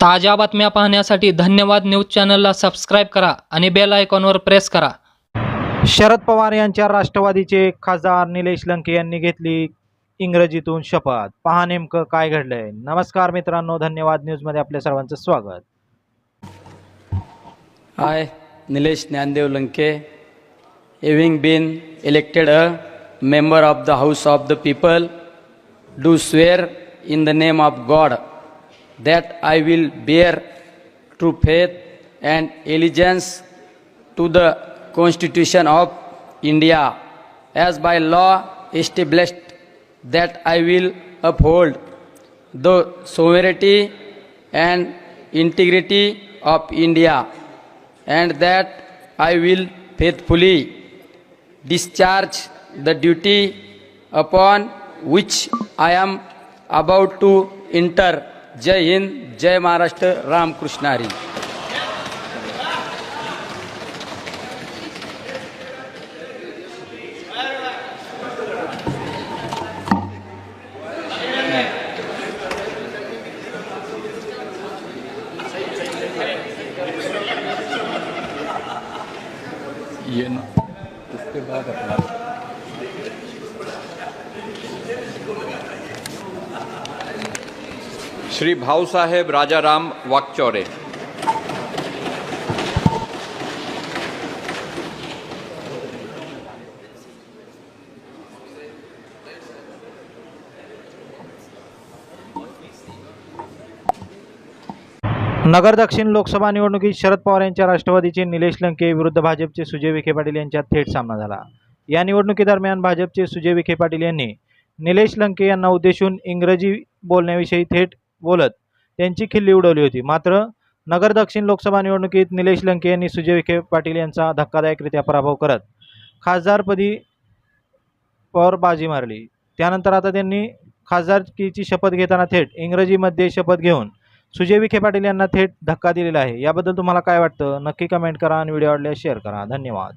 ताज्या बातम्या पाहण्यासाठी धन्यवाद न्यूज चॅनलला सबस्क्राईब करा आणि बेल आयकॉनवर प्रेस करा. शरद पवार यांच्या राष्ट्रवादीचे खासदार निलेश लंके यांनी घेतली इंग्रजीतून शपथ. पहा नेमकं काय घडलंय. नमस्कार मित्रांनो धन्यवाद न्यूजमध्ये आपल्या सर्वांचं स्वागत. I, Nilesh Nyandev Lanke, having been elected a member of the House of the People, do swear in the name of God. That I will bear true faith and allegiance to the Constitution of India as by law established that I will uphold the sovereignty and integrity of India and that I will faithfully discharge the duty upon which I am about to enter. जय हिंद जय महाराष्ट्र रामकृष्ण हरी. श्री भाऊसाहेब राजाराम वाकचौरे. नगर दक्षिण लोकसभा निवडणुकीत शरद पवार यांच्या राष्ट्रवादीचे निलेश लंके विरुद्ध भाजपचे सुजय विखे पाटील यांच्यात थेट सामना झाला. या निवडणुकीदरम्यान भाजपचे सुजय विखे पाटील यांनी निलेश लंके यांना उद्देशून इंग्रजी बोलण्याविषयी थेट बोलत. त्यांची खिल्ली उडवली होती. मात्र नगर दक्षिण लोकसभा निवडणुकीत निलेश लंके यांनी सुजय विखे पाटील यांचा धक्कादायकरित्या पराभव करत खासदारपदी वर बाजी मारली. त्यानंतर आता त्यांनी खासदारकीची शपथ घेताना थेट इंग्रजीमध्ये शपथ घेऊन सुजय विखे पाटील यांना थेट धक्का दिलेला आहे. याबद्दल तुम्हाला काय वाटतं? नक्की कमेंट करा आणि व्हिडिओ आवडल्यास शेअर करा. धन्यवाद.